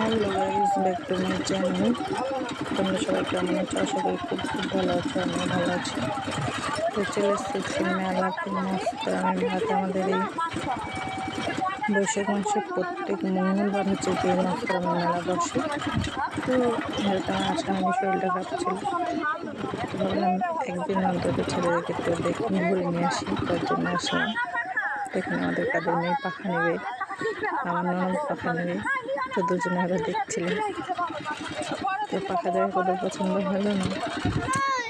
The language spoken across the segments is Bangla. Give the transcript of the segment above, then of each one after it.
Hello guys, back to my channel. তোমরা সবাই কেমন আছো? আশা করি খুব খুব ভালো আছো, আমিও ভালো আছি। তো চলে এসেছি মেলা খুব মস্ত আমি মেলাতে আমাদের এই বৈশাখ মাসে প্রত্যেক মঙ্গলবার হচ্ছে যে মস্তরামের মেলা বসে। তো মেলাতে আমার আজকে আমার শরীরটা খারাপ ছিল ভাবলাম একদিন অন্তত ছেলেদেরকে তো দেখে ঘুরে নিয়ে আসি, তার জন্য আসলাম। দেখুন আমাদের কাদের মেয়ে পাখা নেবে, আমার ননদ পাখা নেবে। তো দুজনে ওরা দেখছিলেন তো পাখা দেওয়া ওদের পছন্দ হলো না।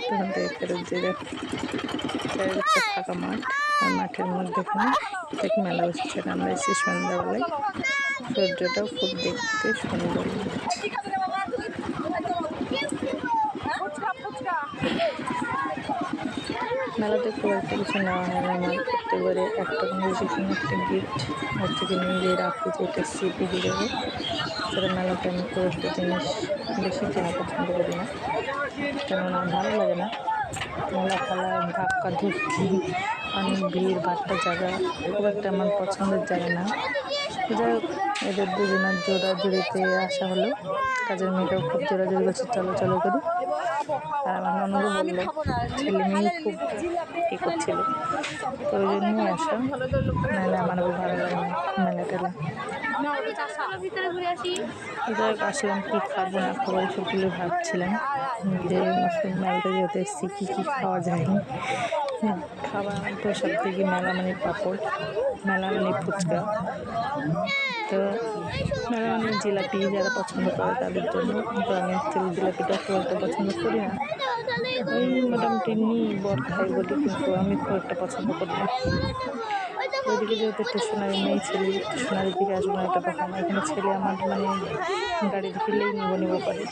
তখন থেকে যে ফাঁকা মাঠ। আর মাঠের মধ্যেখানে এক মেলা বসেছে। আমরা এসেছি সন্ধ্যাবেলায়। সূর্যটাও খুব দেখতে সুন্দর মেলাতে খুব একটা কিছু নেওয়া হয় না প্রত্যেকবারে একটা কোনো যেখানে কোনো একটা গিফট ওর থেকে নিজে রাখি যে এটা স্মৃতি হিসেবে সেটা মেলাতে আমি খুব একটা জিনিস বেশি কেনা পছন্দ করি না। কেননা ভালো লাগে না। মেলা খেলা, ধাক্কা ধুক্কি অনেক ভিড় ভাট্টা জায়গা খুব একটা আমার পছন্দের জায়গা না। যাই হোক, এদের দুজনের জোড়াজুড়িতে আসা হলো। কাজের মেয়েটাও খুব জোড়াজুড়ি করছে, চলো চলো করে। আর আমার ননদও বলল, ছেলে মেয়ে খুব ই করছিল। তো ওই জন্যই আসা নাহলে আমার ভালো লাগে মেলা টেলা। যাই হোক, আসলাম কী খাব না খাব সবগুলো ভাবছিলাম। যে মেলাটা যেতে এসেছি, কী কী খাওয়া যায়। খাবার তো সব থেকে মেলা মানে পাপড় মেলা মানে ফুচকা। তো মেলা মানে জিলাপি যারা পছন্দ করে তাদের জন্য তো আমি জিলাপিটা খুব একটা পছন্দ করি না। ওই মোটামুটি নিই বর খাই বলি কিন্তু আমি খুব একটা পছন্দ করি না। ওইদিকে যেহেতু সোনারি মেয়ে ছেলে, একটু সোনারির দিকে আসব না, একটা কথা এখানে ছেলে আমার মানে গাড়ি দেখলেই নিবো নিবো করে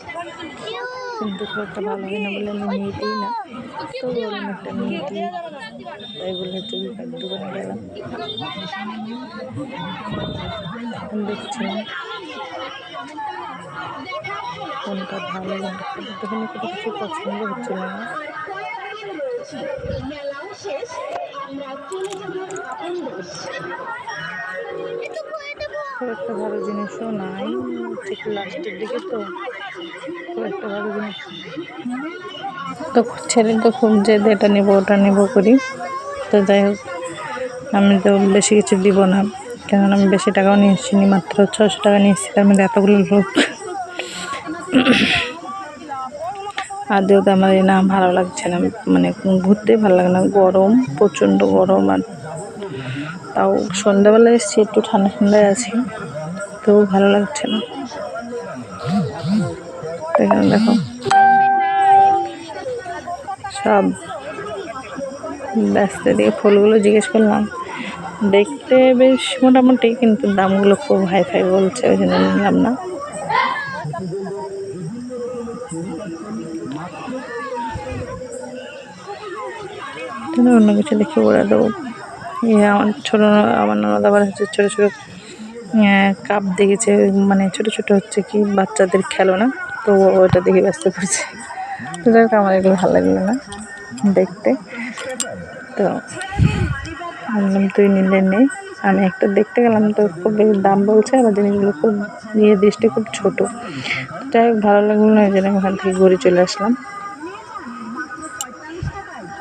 কিন্তু খুব একটা ভালো হয় না বলে আমি নিয়ে দিই না। তো বললাম, একটা নিয়ে দিই তাই বলে বিকার দোকানে গেলাম। দেখছিলাম কোনটা ভালো দোকানে কোনো কিছু পছন্দ হচ্ছিল না। একটা ভালো জিনিসও নাই ঠিক লাস্টের দিকে তো একটা ভালো জিনিস তো ছেলে তো খুব জেদ, এটা নেব, ওটা নেব করি। তো যাই হোক, আমি তো বেশি কিছু দিব না, কেননা আমি বেশি টাকাও নিয়ে এসেছি, মাত্র ছশো টাকা নিয়ে এসেছি, তার মধ্যে এতগুলো লোক। আর যেহেতু আমার এই না ভালো লাগছে না মানে ঘুরতে ভালো লাগে না, গরম, প্রচণ্ড গরম আর তাও সন্ধ্যাবেলায় এসেছি, একটু ঠান্ডা ঠান্ডায় আছি তো ভালো লাগছে না। এখানে দেখো, সব ব্যস্ত দিয়ে ফুলগুলো জিজ্ঞেস করলাম, দেখতে বেশ মোটামুটি, কিন্তু দামগুলো খুব হাই ফাই বলছে, ওই জন্য নিলাম না। অন্য কিছু দেখে ওরা দেবো। আমার ছোটো আমার ননদ আবার হচ্ছে ছোটো ছোটো কাপ দেখেছে মানে ছোটো ছোটো হচ্ছে কি বাচ্চাদের খেলনা, তো ওটা দেখে ব্যস্ত পড়েছে তো যাই হোক, আমার এগুলো ভালো লাগল না দেখতে। তো বললাম, তুই নিলে নেই আমি একটা দেখতে গেলাম, তো খুব বেশি দাম বলছে, আবার জিনিসগুলো খুব নিয়ে দৃষ্টি খুব ছোটো। যাই হোক, ভালো লাগল না, এই জন্য ওখান থেকে ঘুরে চলে আসলাম।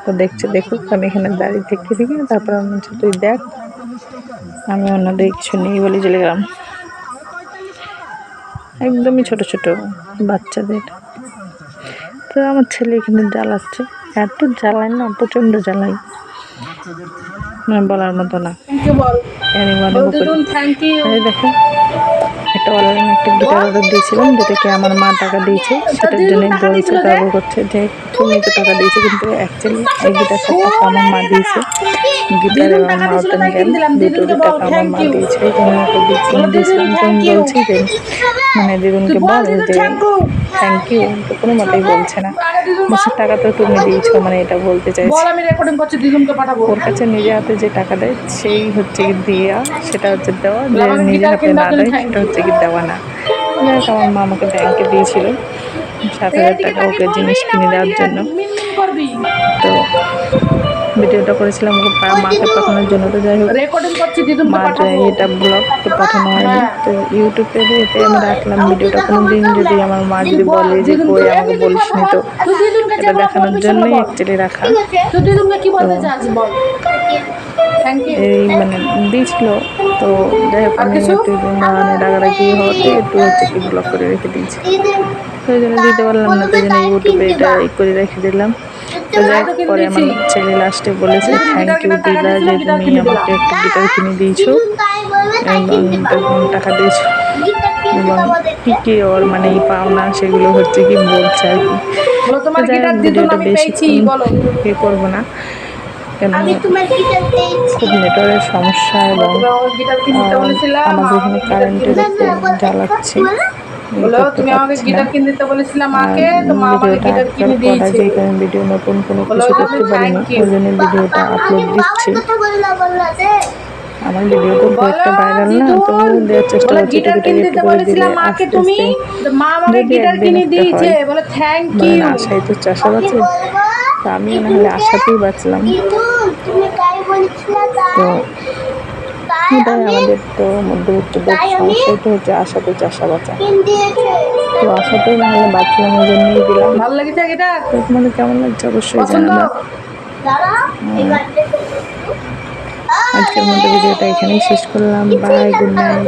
তো দেখছে দেখুক আমি এখানে দাঁড়িয়ে থেকে থেকে তারপর আমি বলছি তুই দেখ আমি অন্যদের কিছু নেই বলে চলে গেলাম। একদমই ছোট ছোট বাচ্চাদের। তো আমার ছেলে এখানে জ্বালাচ্ছে। এত জ্বালায় না প্রচণ্ড জ্বালাই মানে বলার মতো না। দেখো একটা অনলাইনে একটা গিটার অর্ডার দিয়েছিলাম যেটাকে আমার মা টাকা দিয়েছে সেটার জন্য বলছে দাবো করছে যে তুমি তো টাকা দিয়েছ কিন্তু অ্যাকচুয়ালি এই গিটার সেটটা আমার মা দিয়েছে। গিটার এবং মাউন্টেন জ্ঞান দুটোরই টাকা আমার মা দিয়েছে জন্য ওকে দিয়েছিলাম দিয়েছিলাম বলছি যে মানে দিদুনকে বল যে থ্যাংক ইউ তো কোনো মতেই বলছে না। বলছে টাকা তো তুমি দিয়েছ মানে এটা বলতে চাইছি। আমি রেকর্ডিং করছি দিদুনকে পাঠাবো। ওর কাছে নিজে হাতে যে টাকা দেয় সেই হচ্ছে কি দেওয়া সেটা হচ্ছে দেওয়া। যে নিজে হাতে না দেয় সেটা হচ্ছে কি দেওয়া না। যাই হোক আমার মা আমাকে ব্যাংকে দিয়েছিল সাত হাজার টাকা ওকে জিনিস কিনে দেওয়ার জন্য। তো ভিডিওটা করেছিলাম মাকে পাঠানোর জন্য। তো যাই হোক মার এটা ব্লগকে পাঠানো হয়নি। হ্যাঁ। তো ইউটিউবে এতে আমি রাখলাম ভিডিওটা। কোনো দিন যদি আমার মা যদি বলে যে কই আমাকে বলিস নি তো এটা দেখানোর জন্যই বল। অ্যাকচুয়ালি রাখা। এই মানে দিয়েছিল তো যাই হোক আমি? একটু মানে রাগারাগি হতে একটু হচ্ছে কি ব্লগ করে রেখে দিয়েছি। তো ওই জন্য দিতে পারলাম না তো ওই জন্য ইউটিউবে এটা ই করে রেখে দিলাম। তো যাই পরে আমার ছেলে লাস্টে বলেছে থ্যাংক ইউ দিদা যে তুমি আমাকে একটু গিটার কিনে দিয়েছ। এবং টাকা দিয়েছ। এবং কী কী ওর মানে এই পাওনা সেগুলো হচ্ছে কি বলছে আর কি। যাই হোক, ভিডিওটা বেশি এ করব না। কেন খুব নেটওয়ার্কের সমস্যা এবং আমাদের এখানে কারেন্টের জ্বালাচ্ছে। বলো তুমি আমাকে গিটার কিনে দিতে বলেছিলাম মাকে তো মা আমাকে গিটার কিনে দিয়েছে। যে কারণে ভিডিও নতুন কোনো কিছু করতে thank you. ওই জন্য ভিডিওটা আপলোড দিচ্ছি। আমার ভিডিও তো খুব একটা ভাইরাল না তো দেওয়ার চেষ্টা করছি গিটার কিনে দিতে বলেছিলাম মাকে তুমি তো মা আমাকে গিটার কিনে দিয়েছে হয়। বলে থ্যাংক ইউ আশাই তো বলব তো আমিও না হলে আশাতেই বাঁচলাম। তুমি তাই বলেছিলে তো এটাই আমাদের তো মধ্যবিত্তদের আমি- হচ্ছে আশাতে চাষা বাঁচা তো আশাতেই না হলে বাঁচলাম ওই জন্যই দিলাম। ভালো লেগেছে এটা তো তোমাদের কেমন লাগছে? অবশ্যই জানাবে। দেখো আজকের মধ্যে ভিডিওটা এখানেই শেষ করলাম। Bye good night